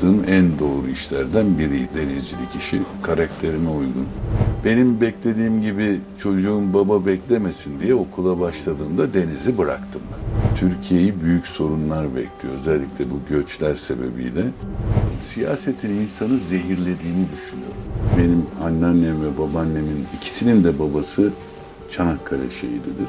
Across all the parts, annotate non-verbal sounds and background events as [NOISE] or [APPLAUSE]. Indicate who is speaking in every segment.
Speaker 1: Yaptığım en doğru işlerden biri denizcilik işi. Karakterime uygun. Benim beklediğim gibi çocuğum baba beklemesin diye okula başladığımda denizi bıraktım. Türkiye'yi büyük sorunlar bekliyor. Özellikle bu göçler sebebiyle. Siyasetin insanı zehirlediğini düşünüyorum. Benim anneannem ve babaannemin ikisinin de babası Çanakkale şehididir.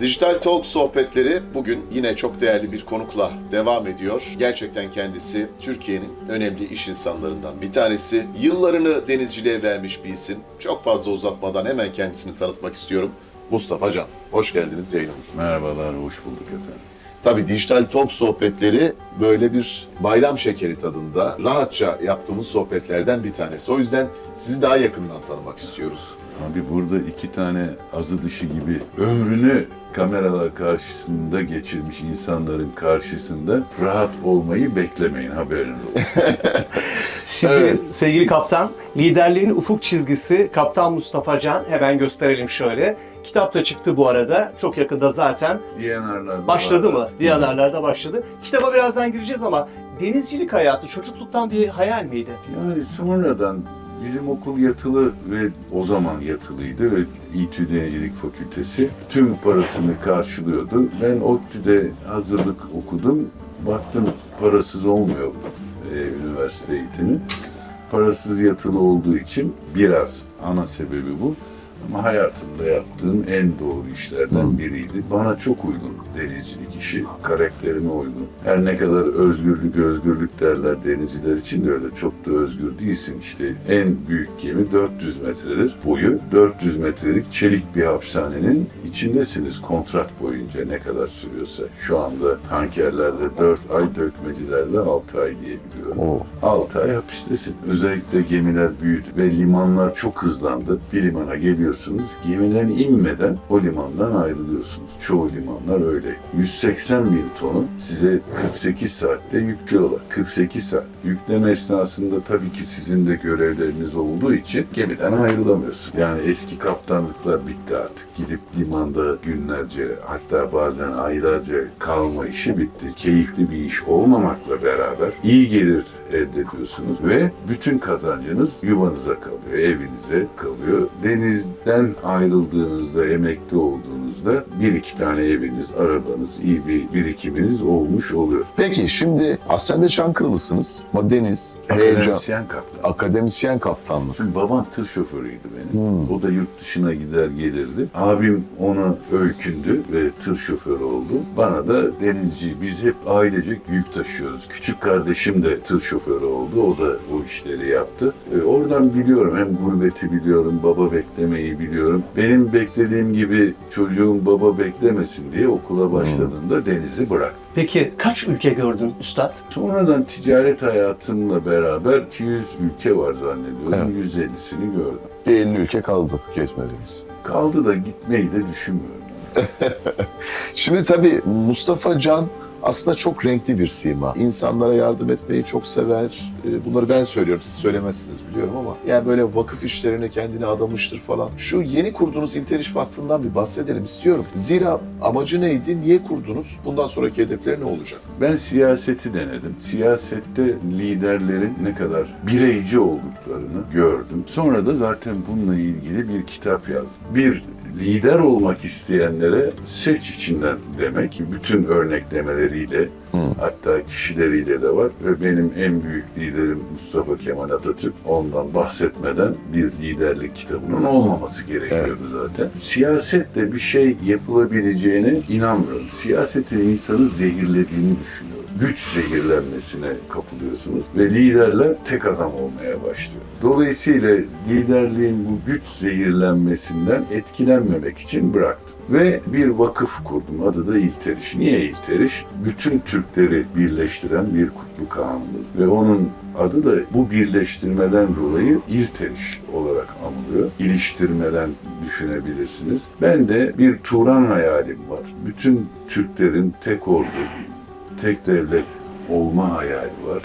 Speaker 2: Dijital Talk sohbetleri bugün yine çok değerli bir konukla devam ediyor. Gerçekten kendisi Türkiye'nin önemli iş insanlarından bir tanesi. Yıllarını denizciliğe vermiş bir isim. Çok fazla uzatmadan hemen kendisini tanıtmak istiyorum. Mustafa Can, hoş geldiniz yayınımıza.
Speaker 1: Merhabalar, hoş bulduk efendim.
Speaker 2: Tabii Dijital Talk sohbetleri böyle bir bayram şekeri tadında rahatça yaptığımız sohbetlerden bir tanesi. O yüzden sizi daha yakından tanımak istiyoruz.
Speaker 1: Abi burada iki tane azı dışı gibi ömrünü kameralar karşısında geçirmiş insanların karşısında rahat olmayı beklemeyin haberiniz olsun. [LAUGHS]
Speaker 3: Şimdi
Speaker 2: Evet.
Speaker 3: sevgili kaptan, liderliğin ufuk çizgisi Kaptan Mustafa Can. Hemen gösterelim şöyle. Kitap da çıktı bu arada. Çok yakında zaten
Speaker 1: DNR'larda
Speaker 3: başladı
Speaker 1: var.
Speaker 3: mı? Diyanarlarda başladı. Kitaba birazdan gireceğiz ama denizcilik hayatı çocukluktan bir hayal miydi?
Speaker 1: Yani sonradan bizim okul yatılı ve o zaman yatılıydı ve İTÜ Denizcilik Fakültesi tüm parasını karşılıyordu. Ben ODTÜ'de hazırlık okudum. Baktım parasız olmuyor e, üniversite eğitimi. Parasız yatılı olduğu için biraz ana sebebi bu. Ama hayatımda yaptığım en doğru işlerden biriydi. Bana çok uygun denizcilik işi, karakterime uygun. Her ne kadar özgürlük özgürlük derler denizciler için de öyle çok da özgür değilsin. İşte en büyük gemi 400 metredir boyu. 400 metrelik çelik bir hapishanenin içindesiniz kontrat boyunca ne kadar sürüyorsa. Şu anda tankerlerde 4 ay dökmecilerde 6 ay diye biliyorum.
Speaker 2: Oo.
Speaker 1: 6 ay hapistesin. Özellikle gemiler büyüdü ve limanlar çok hızlandı. Bir limana geliyorsunuz, gemiden inmeden o limandan ayrılıyorsunuz. Çoğu limanlar öyle. 180 bin tonu size 48 saatte yüklüyorlar. 48 saat. Yükleme esnasında tabii ki sizin de görevleriniz olduğu için gemiden ayrılamıyorsun. Yani eski kaptanlıklar bitti artık. Gidip limanda günlerce hatta bazen aylarca kalma işi bitti. Keyifli bir iş olmamakla beraber iyi gelir elde ediyorsunuz ve bütün kazancınız yuvanıza kalıyor, evinize kalıyor. Denizden ayrıldığınızda, emekli olduğunuzda bir iki tane eviniz, arabanız, iyi bir birikiminiz olmuş oluyor.
Speaker 2: Peki şimdi aslen de Çankırılısınız ama deniz, heyecan,
Speaker 1: Akademisyen kaptan.
Speaker 2: akademisyen kaptanlık.
Speaker 1: Şimdi babam tır şoförüydü benim.
Speaker 2: Hmm.
Speaker 1: O da yurt dışına gider gelirdi. Abim ona öykündü ve tır şoförü oldu. Bana da denizci, biz hep ailecek yük taşıyoruz. Küçük kardeşim de tır şoförü oldu. O da o işleri yaptı. E, oradan biliyorum hem gurbeti biliyorum, baba beklemeyi biliyorum. Benim beklediğim gibi çocuğum baba beklemesin diye okula başladığında denizi bıraktım.
Speaker 3: Peki kaç ülke gördün üstad?
Speaker 1: Sonradan ticaret hayatımla beraber 200 ülke var zannediyorum. 150'sini gördüm.
Speaker 2: Bir 50 ülke kaldı gezmediniz.
Speaker 1: Kaldı da gitmeyi de düşünmüyorum. [LAUGHS]
Speaker 2: Şimdi tabii Mustafa Can aslında çok renkli bir sima. İnsanlara yardım etmeyi çok sever. Ee, Bunları ben söylüyorum, siz söylemezsiniz biliyorum ama yani böyle vakıf işlerine kendini adamıştır falan. Şu yeni kurduğunuz İnteriş Vakfı'ndan bir bahsedelim istiyorum. Zira amacı neydi, niye kurdunuz, bundan sonraki hedefleri ne olacak?
Speaker 1: Ben siyaseti denedim. Siyasette liderlerin ne kadar bireyci olduklarını gördüm. Sonra da zaten bununla ilgili bir kitap yazdım. Bir lider olmak isteyenlere seç içinden demek. Bütün örneklemeleriyle hatta kişileriyle de var. Ve benim en büyük liderim Mustafa Kemal Atatürk. Ondan bahsetmeden bir liderlik kitabının olmaması gerekiyordu zaten. Siyasetle bir şey yapılabileceğine inanmıyorum. Siyasetin insanı zehirlediğini düşünüyorum. Güç zehirlenmesine kapılıyorsunuz ve liderler tek adam olmaya başlıyor. Dolayısıyla liderliğin bu güç zehirlenmesinden etkilenmemek için bıraktım. Ve bir vakıf kurdum. Adı da İlteriş. Niye İlteriş? Bütün Türkleri birleştiren bir kutlu kanunumuz. Ve onun adı da bu birleştirmeden dolayı İlteriş olarak anılıyor. İliştirmeden düşünebilirsiniz. Ben de bir Turan hayalim var. Bütün Türklerin tek ordu, tek devlet olma hayali var.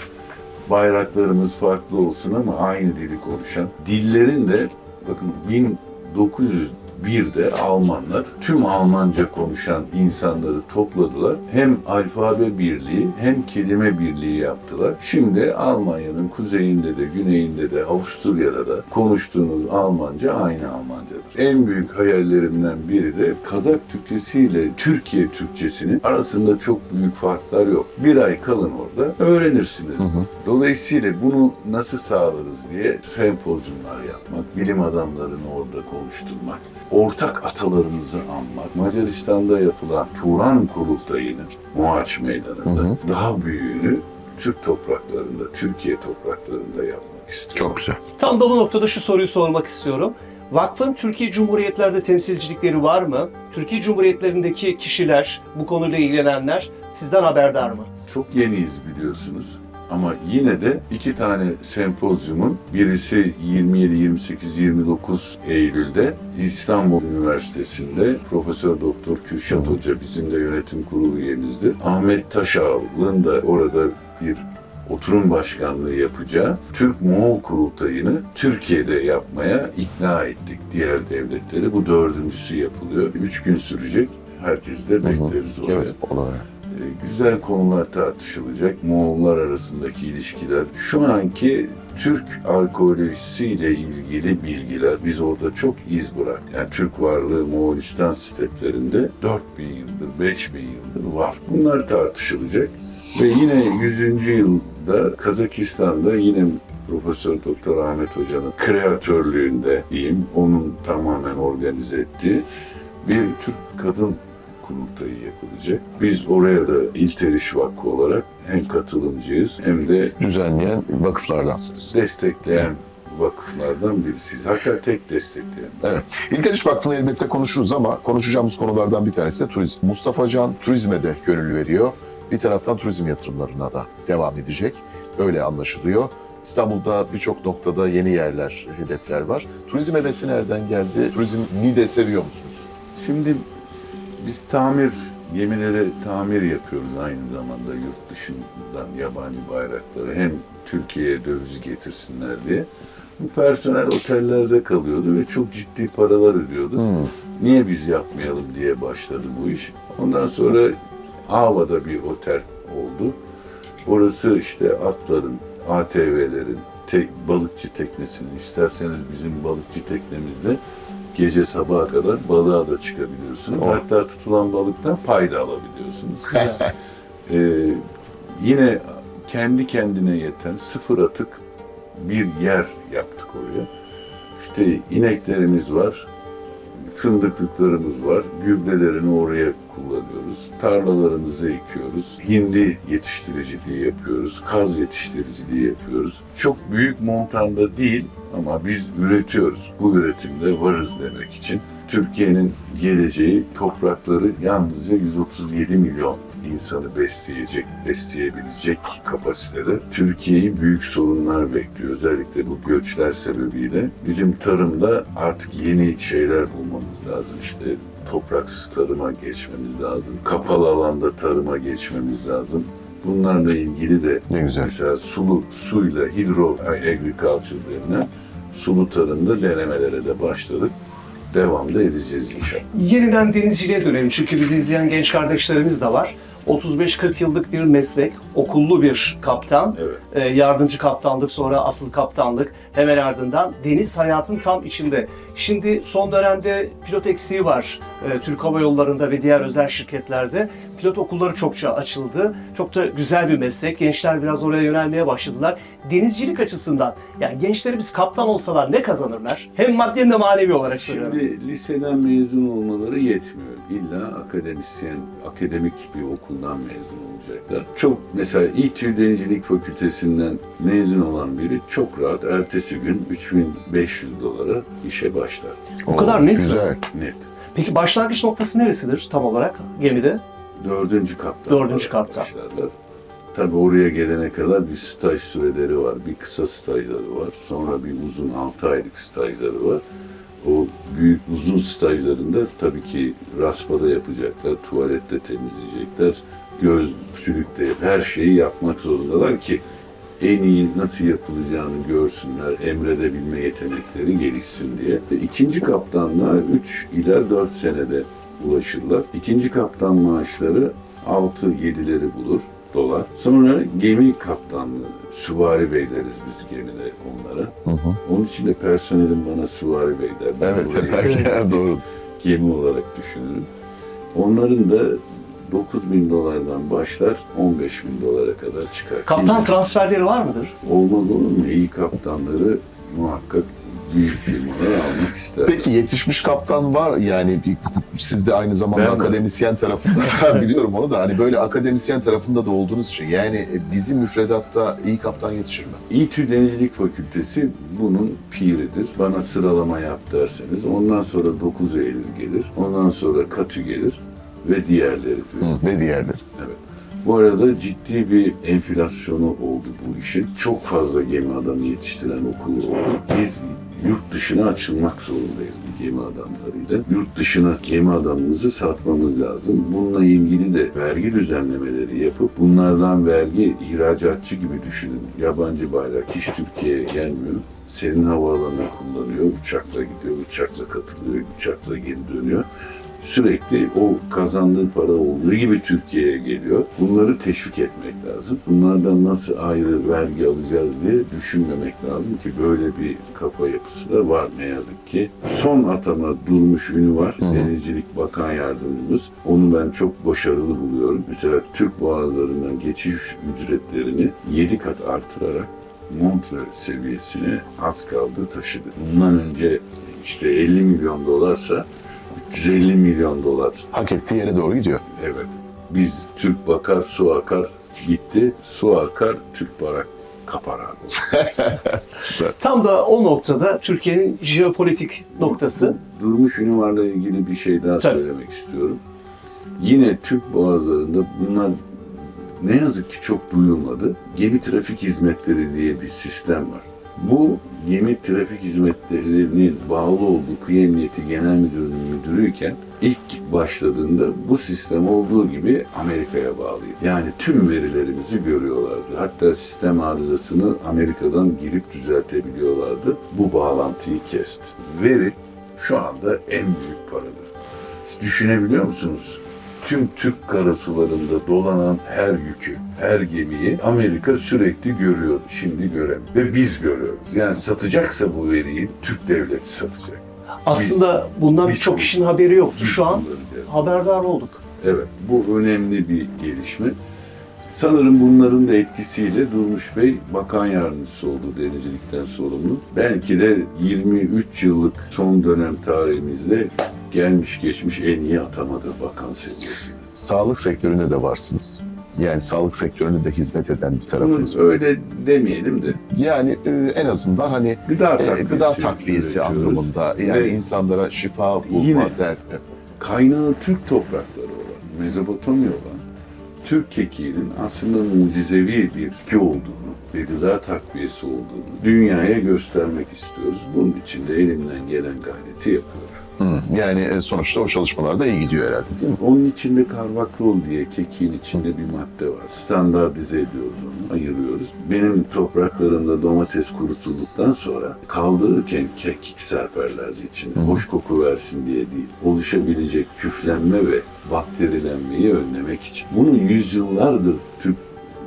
Speaker 1: Bayraklarımız farklı olsun ama aynı dili konuşan. Dillerin de bakın 1900 1'de Almanlar tüm Almanca konuşan insanları topladılar. Hem alfabe birliği hem kelime birliği yaptılar. Şimdi Almanya'nın kuzeyinde de güneyinde de Avusturya'da da konuştuğunuz Almanca aynı Almancadır. En büyük hayallerimden biri de Kazak Türkçesi ile Türkiye Türkçesinin arasında çok büyük farklar yok. Bir ay kalın orada öğrenirsiniz. Dolayısıyla bunu nasıl sağlarız diye sempozyumlar yapmak, bilim adamlarını orada konuşturmak, ortak atalarımızı anmak, Macaristan'da yapılan Turan kurultayının Moaç Meydanı'nda
Speaker 2: Hı hı.
Speaker 1: daha büyüğünü Türk topraklarında, Türkiye topraklarında yapmak istiyorum.
Speaker 2: Çok güzel.
Speaker 3: Tam da bu noktada şu soruyu sormak istiyorum. Vakfın Türkiye Cumhuriyetlerde temsilcilikleri var mı? Türkiye Cumhuriyetlerindeki kişiler, bu konuyla ilgilenenler sizden haberdar mı?
Speaker 1: Çok yeniyiz biliyorsunuz. Ama yine de iki tane sempozyumun birisi 27, 28, 29 Eylül'de İstanbul Üniversitesi'nde Profesör Doktor Kürşat Hoca bizim de yönetim kurulu üyemizdir. Ahmet Taşağlı'nın da orada bir oturum başkanlığı yapacağı Türk Moğol Kurultayı'nı Türkiye'de yapmaya ikna ettik diğer devletleri. Bu dördüncüsü yapılıyor. Üç gün sürecek. Herkesi de bekleriz oraya.
Speaker 2: Evet, olarak.
Speaker 1: Güzel konular tartışılacak. Moğollar arasındaki ilişkiler. Şu anki Türk arkeolojisiyle ilgili bilgiler biz orada çok iz bırak. Yani Türk varlığı Moğolistan steplerinde 4000 yıldır, 5000 yıldır var. Bunlar tartışılacak. Ve yine 100. yılda Kazakistan'da yine Profesör Doktor Ahmet Hoca'nın kreatörlüğünde diyeyim, onun tamamen organize ettiği bir Türk kadın kurultayı yapılacak. Biz oraya da İlteriş Vakfı olarak hem katılımcıyız hem de
Speaker 2: Düzenleyen vakıflardansınız.
Speaker 1: destekleyen vakıflardan birisiyiz. Hatta tek destekleyen.
Speaker 2: Evet. İlteriş Vakfı'nı elbette konuşuruz ama konuşacağımız konulardan bir tanesi de turizm. Mustafa Can turizme de gönül veriyor. Bir taraftan turizm yatırımlarına da devam edecek. Öyle anlaşılıyor. İstanbul'da birçok noktada yeni yerler, hedefler var. Turizm hevesi nereden geldi? Turizmi de seviyor musunuz?
Speaker 1: Şimdi biz tamir, gemilere tamir yapıyoruz aynı zamanda yurt dışından yabancı bayrakları hem Türkiye'ye döviz getirsinler diye. Bu personel otellerde kalıyordu ve çok ciddi paralar ödüyordu.
Speaker 2: Hmm.
Speaker 1: Niye biz yapmayalım diye başladı bu iş. Ondan sonra Ava'da bir otel oldu. Orası işte atların, ATV'lerin, tek balıkçı teknesinin isterseniz bizim balıkçı teknemizde gece sabaha kadar balığa da çıkabiliyorsunuz.
Speaker 2: Oh.
Speaker 1: Hatta tutulan balıktan pay da alabiliyorsunuz. [LAUGHS] Ee, yine kendi kendine yeten sıfır atık bir yer yaptık oraya. İşte ineklerimiz var, fındıklıklarımız var. Gübrelerini oraya kullanıyoruz. Tarlalarımızı ekiyoruz. Hindi yetiştiriciliği yapıyoruz. Kaz yetiştiriciliği yapıyoruz. Çok büyük montanda değil ama biz üretiyoruz. Bu üretimde varız demek için. Türkiye'nin geleceği toprakları yalnızca 137 milyon insanı besleyecek, besleyebilecek kapasitede. Türkiye'yi büyük sorunlar bekliyor. Özellikle bu göçler sebebiyle. Bizim tarımda artık yeni şeyler bulmamız lazım. İşte topraksız tarıma geçmemiz lazım. Kapalı alanda tarıma geçmemiz lazım. Bunlarla ilgili de
Speaker 2: Ne güzel.
Speaker 1: mesela sulu suyla hidro agriculture denilen sulu tarımda denemelere de başladık. Devam da edeceğiz inşallah.
Speaker 3: Yeniden denizciliğe dönelim çünkü bizi izleyen genç kardeşlerimiz de var. 35-40 yıllık bir meslek, okullu bir kaptan,
Speaker 1: Evet.
Speaker 3: e, yardımcı kaptanlık sonra asıl kaptanlık hemen ardından deniz hayatın tam içinde. Şimdi son dönemde pilot eksiği var e, Türk Hava Yolları'nda ve diğer özel şirketlerde. Pilot okulları çokça açıldı. Çok da güzel bir meslek. Gençler biraz oraya yönelmeye başladılar. Denizcilik açısından yani gençlerimiz kaptan olsalar ne kazanırlar? Hem maddi hem de manevi olarak söylüyorum.
Speaker 1: Şimdi liseden mezun olmaları yetmiyor. İlla akademisyen, akademik bir okuldan mezun olacaklar. Çok mesela İTÜ Denizcilik Fakültesinden mezun olan biri çok rahat ertesi gün 3500 dolara işe başlar.
Speaker 3: O kadar net mi?
Speaker 2: Güzel.
Speaker 1: Net.
Speaker 3: Peki başlangıç noktası neresidir tam olarak gemide?
Speaker 1: Dördüncü kaptan.
Speaker 3: Dördüncü kaptan.
Speaker 1: başlarlar. Tabii oraya gelene kadar bir staj süreleri var. Bir kısa stajları var. Sonra bir uzun 6 aylık stajları var. O büyük uzun stajlarında tabii ki raspada yapacaklar, tuvalette temizleyecekler, göz sülükte her şeyi yapmak zorundalar ki en iyi nasıl yapılacağını görsünler, emredebilme yetenekleri gelişsin diye. E, İkinci kaptanlığa 3 ila 4 senede ulaşırlar. İkinci kaptan maaşları 6-7'leri bulur dolar. Sonra gemi kaptanlığı, süvari bey deriz biz gemide onlara.
Speaker 2: Hı hı.
Speaker 1: Onun için de personelim bana süvari bey der. Ben
Speaker 2: Evet, hep [LAUGHS] erken doğru.
Speaker 1: gemi olarak düşünürüm. Onların da 9 bin dolardan başlar 15 bin dolara kadar çıkar.
Speaker 3: Kaptan
Speaker 1: Kim-
Speaker 3: transferleri var mıdır?
Speaker 1: Olmaz olur mu? İyi kaptanları muhakkak büyük firmalar almak ister.
Speaker 2: Peki yetişmiş kaptan var yani siz de aynı zamanda
Speaker 1: Ben mi?
Speaker 2: akademisyen tarafında [LAUGHS] ben biliyorum onu da hani böyle akademisyen tarafında da olduğunuz için yani e, bizim müfredatta iyi kaptan yetişir mi?
Speaker 1: İTÜ Denizcilik Fakültesi bunun piridir. Bana sıralama yap derseniz ondan sonra 9 Eylül gelir. Ondan sonra KATÜ gelir ve diğerleri diyor.
Speaker 2: Hı, ve diğerleri.
Speaker 1: Evet. Bu arada ciddi bir enflasyonu oldu bu işin. Çok fazla gemi adamı yetiştiren okul oldu. Biz yurt dışına açılmak zorundayız bu gemi adamlarıyla. Yurt dışına gemi adamımızı satmamız lazım. Bununla ilgili de vergi düzenlemeleri yapıp bunlardan vergi ihracatçı gibi düşünün. Yabancı bayrak hiç Türkiye'ye gelmiyor. Senin havaalanına kullanıyor, uçakla gidiyor, uçakla katılıyor, uçakla geri dönüyor sürekli o kazandığı para olduğu gibi Türkiye'ye geliyor. Bunları teşvik etmek lazım. Bunlardan nasıl ayrı vergi alacağız diye düşünmemek lazım ki böyle bir kafa yapısı da var ne yazık ki. Son atama Durmuş Ünü var.
Speaker 2: Hı.
Speaker 1: Denizcilik Bakan Yardımcımız. Onu ben çok başarılı buluyorum. Mesela Türk boğazlarından geçiş ücretlerini 7 kat artırarak Montre seviyesine az kaldı taşıdı. Bundan önce işte 50 milyon dolarsa 350 milyon dolar.
Speaker 2: Hak ettiği yere doğru gidiyor.
Speaker 1: Evet. Biz Türk bakar, su akar gitti. Su akar, Türk barak kapar abi. [LAUGHS]
Speaker 2: Süper.
Speaker 3: Tam da o noktada Türkiye'nin jeopolitik noktası.
Speaker 1: Durmuş Ünivar'la ilgili bir şey daha
Speaker 3: Tabii.
Speaker 1: söylemek istiyorum. Yine Türk boğazlarında bunlar ne yazık ki çok duyulmadı. Gemi trafik hizmetleri diye bir sistem var. Bu gemi trafik hizmetlerinin bağlı olduğu Kıyı Emniyeti Genel Müdürlüğü'nün müdürüyken ilk başladığında bu sistem olduğu gibi Amerika'ya bağlıydı. Yani tüm verilerimizi görüyorlardı. Hatta sistem arızasını Amerika'dan girip düzeltebiliyorlardı. Bu bağlantıyı kesti. Veri şu anda en büyük paradır. Siz düşünebiliyor musunuz? Tüm Türk karasularında dolanan her yükü, her gemiyi Amerika sürekli görüyor. Şimdi göremiyor. Ve biz görüyoruz. Yani satacaksa bu veriyi Türk devleti satacak.
Speaker 3: Aslında bundan
Speaker 1: biz-
Speaker 3: birçok kişinin haberi yoktu. Şu an haberdar olduk.
Speaker 1: Evet, bu önemli bir gelişme. Sanırım bunların da etkisiyle Durmuş Bey bakan yardımcısı oldu denizcilikten sorumlu. Belki de 23 yıllık son dönem tarihimizde gelmiş geçmiş en iyi atamadır bakan seviyesinde.
Speaker 2: Sağlık sektöründe de varsınız. Yani sağlık sektöründe de hizmet eden bir tarafınız
Speaker 1: Bunu öyle demeyelim de
Speaker 2: Yani e, en azından hani
Speaker 1: gıda
Speaker 2: e,
Speaker 1: takviyesi,
Speaker 2: gıda takviyesi anlamında yani
Speaker 1: Ve
Speaker 2: insanlara şifa bulma der.
Speaker 1: kaynağı Türk toprakları olan, Mezopotamya olan Türk kekiğinin aslında mucizevi bir bitki olduğunu ve gıda takviyesi olduğunu dünyaya göstermek istiyoruz. Bunun için de elimden gelen gayreti yapıyorum.
Speaker 2: Yani e, sonuçta o çalışmalar da iyi gidiyor herhalde değil mi?
Speaker 1: Onun içinde karvakrol diye kekiğin içinde bir madde var. Standartize ediyoruz onu, ayırıyoruz. Benim topraklarımda domates kurutulduktan sonra kaldırırken kekik serperlerdi içine.
Speaker 2: Hı.
Speaker 1: Hoş koku versin diye değil. Oluşabilecek küflenme ve bakterilenmeyi önlemek için. Bunu yüzyıllardır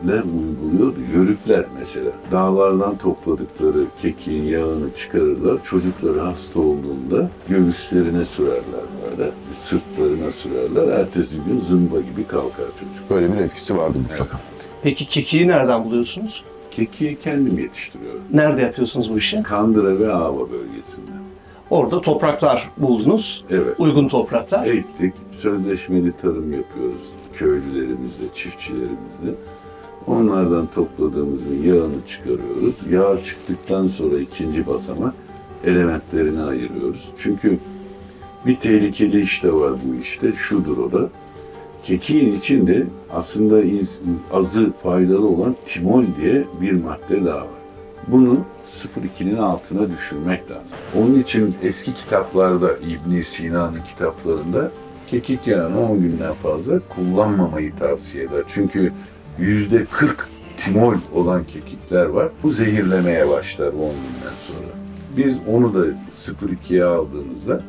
Speaker 1: Türkler uyguluyordu. Yörükler mesela dağlardan topladıkları kekiğin yağını çıkarırlar. Çocukları hasta olduğunda göğüslerine sürerler böyle. Sırtlarına sürerler. Ertesi gün zımba gibi kalkar çocuk.
Speaker 2: Böyle bir etkisi vardı mutlaka.
Speaker 3: Peki kekiği nereden buluyorsunuz?
Speaker 1: Kekiği kendim yetiştiriyorum.
Speaker 3: Nerede yapıyorsunuz bu işi?
Speaker 1: Kandıra ve Ava bölgesinde.
Speaker 3: Orada topraklar buldunuz.
Speaker 1: Evet.
Speaker 3: Uygun topraklar.
Speaker 1: Ektik, sözleşmeli tarım yapıyoruz köylülerimizle, çiftçilerimizle. Onlardan topladığımızın yağını çıkarıyoruz. Yağ çıktıktan sonra ikinci basamak elementlerini ayırıyoruz. Çünkü bir tehlikeli iş de var bu işte. Şudur o da. Kekiğin içinde aslında azı faydalı olan timol diye bir madde daha var. Bunu 0.2'nin altına düşürmek lazım. Onun için eski kitaplarda İbn Sina'nın kitaplarında kekik yağını 10 günden fazla kullanmamayı tavsiye eder. Çünkü yüzde 40 timol olan kekikler var. Bu zehirlemeye başlar 10 günden sonra. Biz onu da 0-2'ye aldığımızda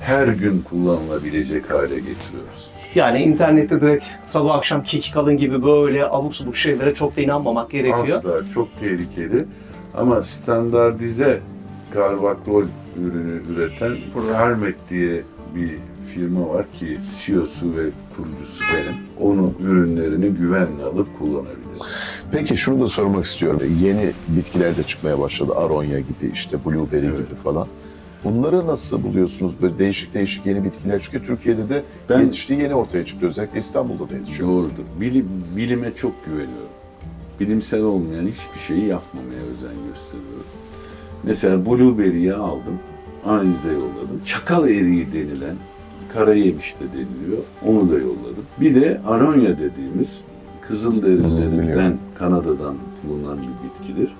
Speaker 1: her gün kullanılabilecek hale getiriyoruz.
Speaker 3: Yani internette direkt sabah akşam kekik alın gibi böyle abuk subuk şeylere çok da inanmamak gerekiyor.
Speaker 1: Asla çok tehlikeli ama standartize karvaklol ürünü üreten Carmet diye bir firma var ki CEO'su ve kurucusu benim. Onun ürünlerini güvenle alıp kullanabiliriz.
Speaker 2: Peki şunu da sormak istiyorum. Yeni bitkiler de çıkmaya başladı. Aronya gibi, işte blueberry
Speaker 1: Evet.
Speaker 2: gibi falan. Bunları nasıl buluyorsunuz? Böyle değişik değişik yeni bitkiler çıkıyor. Türkiye'de de
Speaker 1: Ben-
Speaker 2: yetiştiği yeni ortaya çıktı. Özellikle İstanbul'da da yetişiyor.
Speaker 1: Doğrudur. Bilim, bilime çok güveniyorum. Bilimsel olmayan hiçbir şeyi yapmamaya özen gösteriyorum. Mesela blueberry'i aldım, analize yolladım. Çakal eriği denilen, kara yemiş de deniliyor, onu da yolladım. Bir de aronya dediğimiz
Speaker 2: Hı,
Speaker 1: kızılderilerinden,
Speaker 2: biliyorum.
Speaker 1: Kanada'dan bulunan bir bitkidir.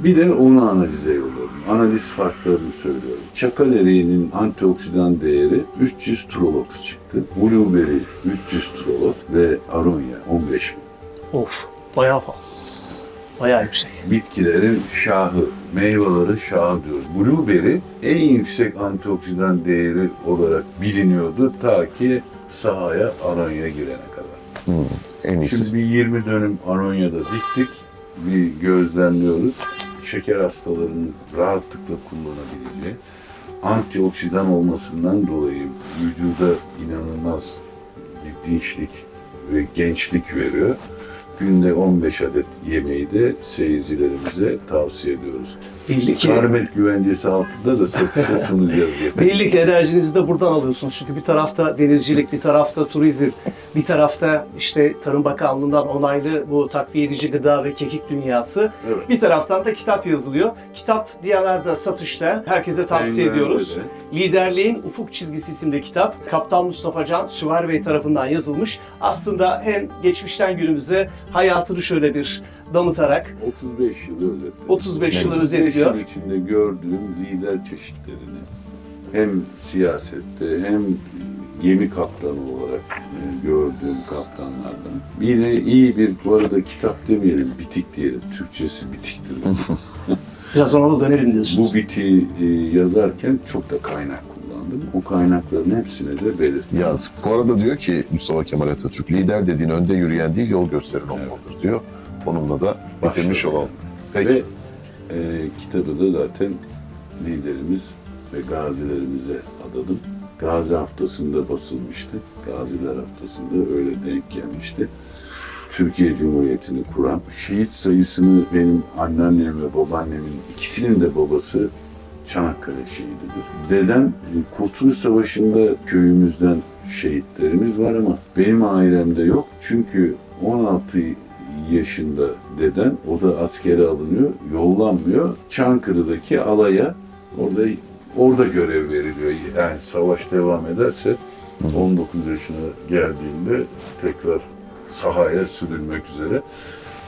Speaker 1: Bir de onu analize yolladım. Analiz farklarını söylüyorum. Çakal eriğinin antioksidan değeri 300 trolox çıktı. Blueberry 300 trolox ve aronya 15 bin.
Speaker 3: Of bayağı pahalı. Bayağı yüksek.
Speaker 1: Bitkilerin şahı, meyvelerin şahı diyoruz. Blueberry en yüksek antioksidan değeri olarak biliniyordu ta ki sahaya aronya girene kadar.
Speaker 2: Hı, en iyisi.
Speaker 1: Şimdi bir 20 dönüm aronyada diktik, bir gözlemliyoruz. Şeker hastalarının rahatlıkla kullanabileceği, antioksidan olmasından dolayı vücuda inanılmaz bir dinçlik ve gençlik veriyor. Günde 15 adet yemeği de seyircilerimize tavsiye ediyoruz.
Speaker 3: Belli ki,
Speaker 1: Karmet güvencesi altında da satışa [LAUGHS] sunacağız
Speaker 3: belli ki enerjinizi de buradan alıyorsunuz. Çünkü bir tarafta denizcilik, bir tarafta turizm, bir tarafta işte Tarım Bakanlığı'ndan onaylı bu takviye edici gıda ve kekik dünyası.
Speaker 1: Evet.
Speaker 3: Bir taraftan da kitap yazılıyor. Kitap Diyanar'da satışta. Herkese tavsiye
Speaker 1: Penguen'de
Speaker 3: ediyoruz.
Speaker 1: de.
Speaker 3: Liderliğin Ufuk Çizgisi isimli kitap Kaptan Mustafa Can Süvari Bey tarafından yazılmış. Aslında hem geçmişten günümüze hayatını şöyle bir damıtarak
Speaker 1: 35 yılı özetliyor.
Speaker 3: 35 yılı
Speaker 1: 35
Speaker 3: özetliyor.
Speaker 1: yıl içinde gördüğüm lider çeşitlerini hem siyasette hem gemi kaptanı olarak e, gördüğüm kaptanlardan. Bir de iyi bir, bu arada kitap demeyelim, bitik diyelim. Türkçesi bitiktir. [LAUGHS] [LAUGHS]
Speaker 3: Biraz ona da dönelim diyorsunuz.
Speaker 1: bu bitiği e, yazarken çok da kaynak kullandım. O kaynakların hepsine de belirttim.
Speaker 2: Yaz. Bu arada diyor ki Mustafa Kemal Atatürk, lider dediğin önde yürüyen değil yol gösteren olmalıdır diyor. Onunla da bitirmiş olalım. Peki.
Speaker 1: Ve e, kitabı da zaten liderimiz ve gazilerimize adadım. Gazi haftasında basılmıştı. Gaziler haftasında öyle denk gelmişti. Türkiye Cumhuriyeti'ni kuran, şehit sayısını benim anneannem ve babaannemin ikisinin de babası Çanakkale şehididir. Dedem Kurtuluş Savaşı'nda köyümüzden şehitlerimiz var ama benim ailemde yok. Çünkü 16 yaşında deden, o da askere alınıyor, yollanmıyor. Çankırı'daki alaya orada orada görev veriliyor. Yani savaş devam ederse 19 yaşına geldiğinde tekrar sahaya sürülmek üzere.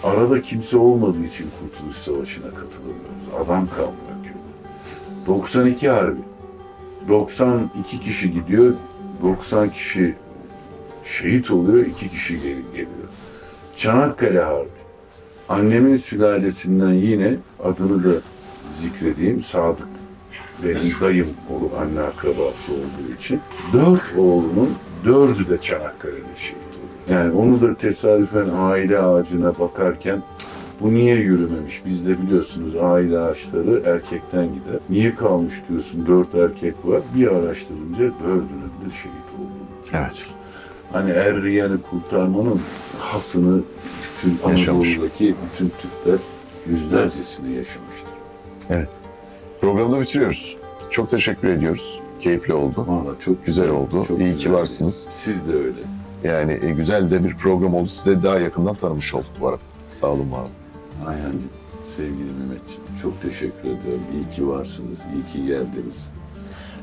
Speaker 1: Arada kimse olmadığı için Kurtuluş Savaşı'na katılıyoruz. Adam kalmıyor. 92 Harbi. 92 kişi gidiyor, 90 kişi şehit oluyor, 2 kişi geri geliyor. Çanakkale Harbi. Annemin sülalesinden yine adını da zikredeyim Sadık benim dayım olur anne akrabası olduğu için dört oğlunun dördü de Çanakkale'de şehit oluyor. Yani onu da tesadüfen aile ağacına bakarken bu niye yürümemiş? Bizde biliyorsunuz aile ağaçları erkekten gider. Niye kalmış diyorsun dört erkek var. Bir araştırınca dördünün de şehit olduğunu.
Speaker 2: Evet.
Speaker 1: Hani Erriyan'ı kurtarmanın hasını bütün. Anadolu'daki bütün Türkler yüzlercesini yaşamıştır.
Speaker 2: Evet. Programı da bitiriyoruz. Çok teşekkür ediyoruz. Keyifli oldu.
Speaker 1: Valla çok
Speaker 2: Güzel oldu.
Speaker 1: çok
Speaker 2: İyi ki
Speaker 1: güzel.
Speaker 2: varsınız.
Speaker 1: Siz de öyle.
Speaker 2: Yani e, güzel de bir program oldu. Sizi de daha yakından tanımış olduk bu arada. Sağ olun var olun.
Speaker 1: Ayhancığım, sevgili Mehmetciğim çok teşekkür ediyorum. İyi ki varsınız, iyi ki geldiniz.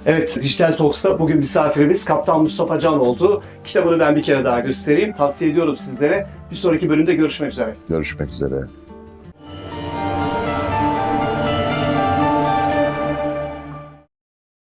Speaker 3: Evet, Dijital Talks'ta bugün misafirimiz Kaptan Mustafa Can oldu. Kitabını ben bir kere daha göstereyim. Tavsiye ediyorum sizlere. Bir sonraki bölümde görüşmek üzere.
Speaker 2: Görüşmek üzere.